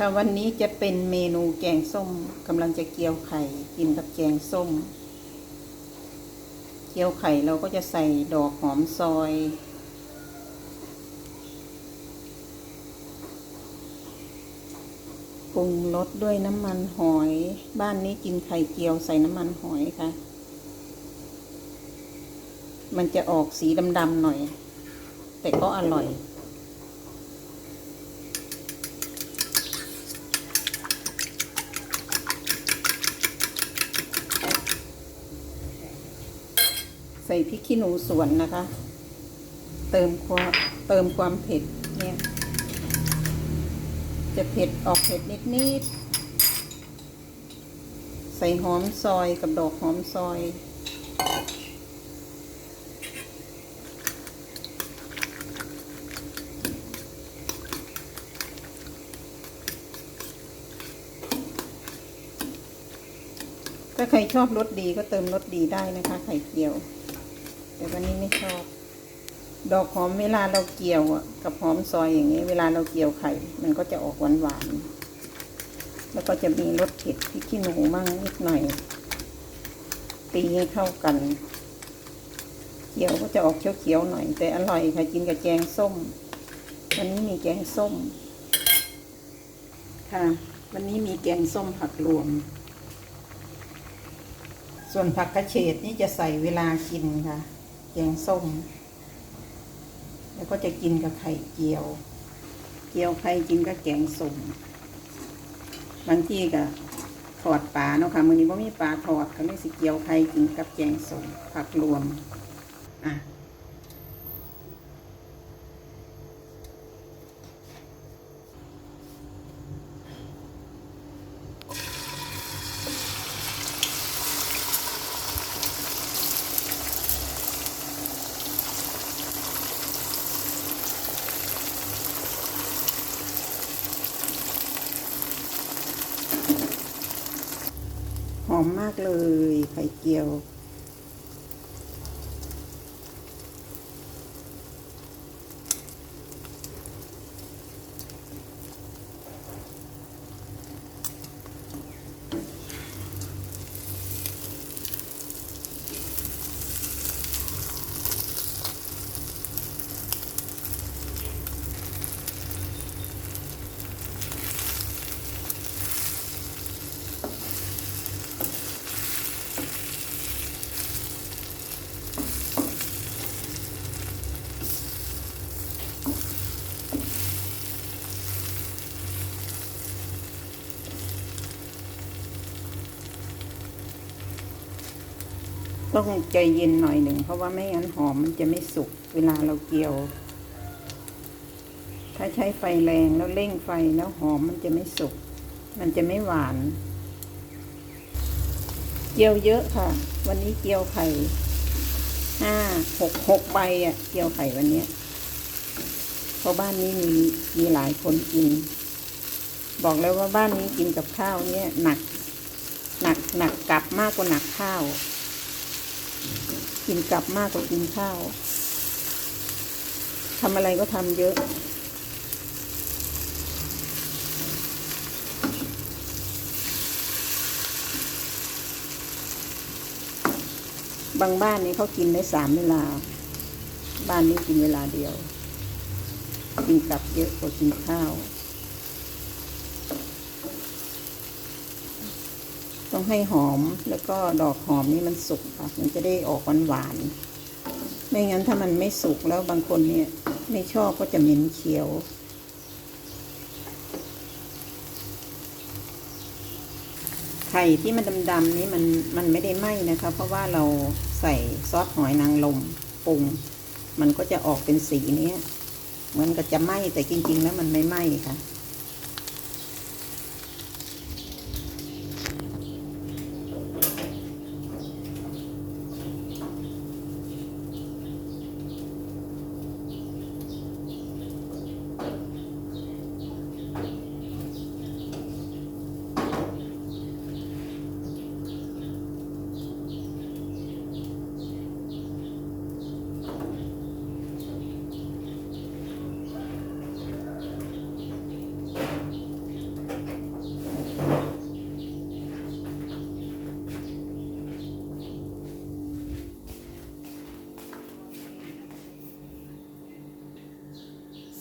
ค่ะวันนี้จะเป็นเมนูแกงส้มกำลังจะเกี๊ยวไข่กินกับแกงส้ม เกี๊ยวไข่เราก็จะใส่ดอกหอมซอย ปรุงรสด้วยน้ำมันหอย บ้านนี้กินไข่เจียวใส่น้ำมันหอยค่ะ มันจะออกสีดำๆหน่อย แต่ก็อร่อย ใส่พริกขี้หนูสวนนะคะ เติมความเติมความเผ็ดเนี่ย จะเผ็ดออกเผ็ดนิดๆใส่หอมซอยกับดอกหอมซอยถ้าใครชอบรสดีก็เติมรสดีได้นะคะ ไข่เจียว แต่วันนี้ไม่ชอบ ดอกหอมเวลาเราเกี่ยวอะ กับหอมซอยอย่างเงี้ เวลาเราเกี่ยวไข่ มันก็จะออกหวานหวานแล้วก็จะมีรสเผ็ดพริกขี้หนูมั่งนิดหน่อย ตีให้เข้ากันเกี่ยวก็จะออกเขียวๆหน่อย แต่อร่อยค่ะกินกับแกงส้ม วันนี้มีแกงส้ม ค่ะ วันนี้มีแกงส้มผักรวม ส่วนผักกระเฉดนี่จะใส่เวลากินค่ะ งส้ม แล้วก็จะกินกับไข่เจียว เจียวไข่กินกับแกงส้มบางที่ก็ถอดปลาเนาะค่ะมือนี้ว่ามีปลาถอดก็เลยสิเจียวไข่กินกับแกงส้มผักรวมอะ หอมมากเลยไข่เจียว ต้องใจเย็นหน่อยหนึ่งเพราะว่าไม่งั้นหอมมันจะไม่สุกเวลาเราเกี่ยว ถ้าใช้ไฟแรงแล้วเร่งไฟแล้วหอมมันจะไม่สุก มันจะไม่หวาน เกี่ยวเยอะค่ะ วันนี้เกี่ยวไข่ห้าหกหกใบอะ เกี่ยวไข่วันนี้เพราะบ้านนี้มีมีหลายคนกิน บอกแล้วว่าบ้านนี้กินกับข้าวเนี่ยหนัก หนักหนักกลับมากกว่าหนักข้าว กินกลับมากกว่ากินข้าวทำอะไรก็ทำเยอะ บางบ้านนี้เขากินได้สามเวลา บ้านนี้กินเวลาเดียว กินกลับเยอะกว่ากินข้าว ต้องให้หอมแล้วก็ดอกหอมนี่มันสุกค่ะ มันจะได้ออกหวานหวานไม่งั้นถ้ามันไม่สุกแล้วบางคนเนี่ยไม่ชอบก็จะเหม็นเขียว ไข่ที่มันดำๆนี่มันมันไม่ได้ไหม้นะคะ เพราะว่าเราใส่ซอสหอยนางรมปรุง มันก็จะออกเป็นสีนี้เหมือนกับจะไหม้แต่จริง ๆ แล้วมันไม่ไหม้ค่ะ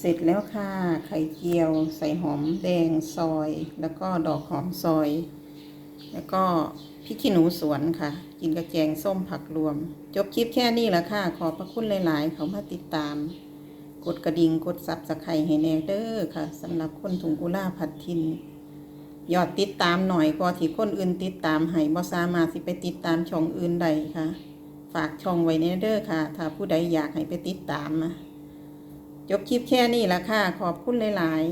เสร็จแล้วค่ะ ไข่เจียว ใส่หอมแดงซอย แล้วก็ดอกหอมซอย แล้วก็พริกขี้หนูสวนค่ะ กินกระแจงส้มผักรวม จบคลิปแค่นี้ละค่ะ ขอบพระคุณหลาย ๆ เขามาติดตาม กดกระดิ่งกดซับสไครต์ให้แน่เด้อค่ะสำหรับคนถุงกุล่าผัดทินยอดติดตามหน่อยกว่าที่คนอื่นติดตามให้บ่สามารถสิไปติดตามช่องอื่นใดค่ะ ฝากช่องไว้แน่เด้อค่ะ ถ้าผู้ใดอยากให้ไปติดตามนะ จบคลิปแค่นี้ละค่ะ ขอบคุณหลาย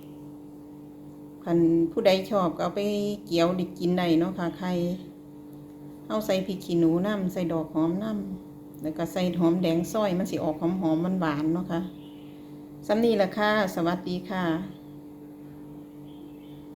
ๆคันผู้ใดชอบก็เอาไปเกี่ยวดิกินได้เนาะค่ะใครเอาใส่พริกขี้หนูน้ำใส่ดอกหอมน้ำแล้วก็ใส่หอมแดงซอยมันสิออกหอมหอมๆหวานๆเนาะค่ะสำนีละค่ะ สวัสดีค่ะ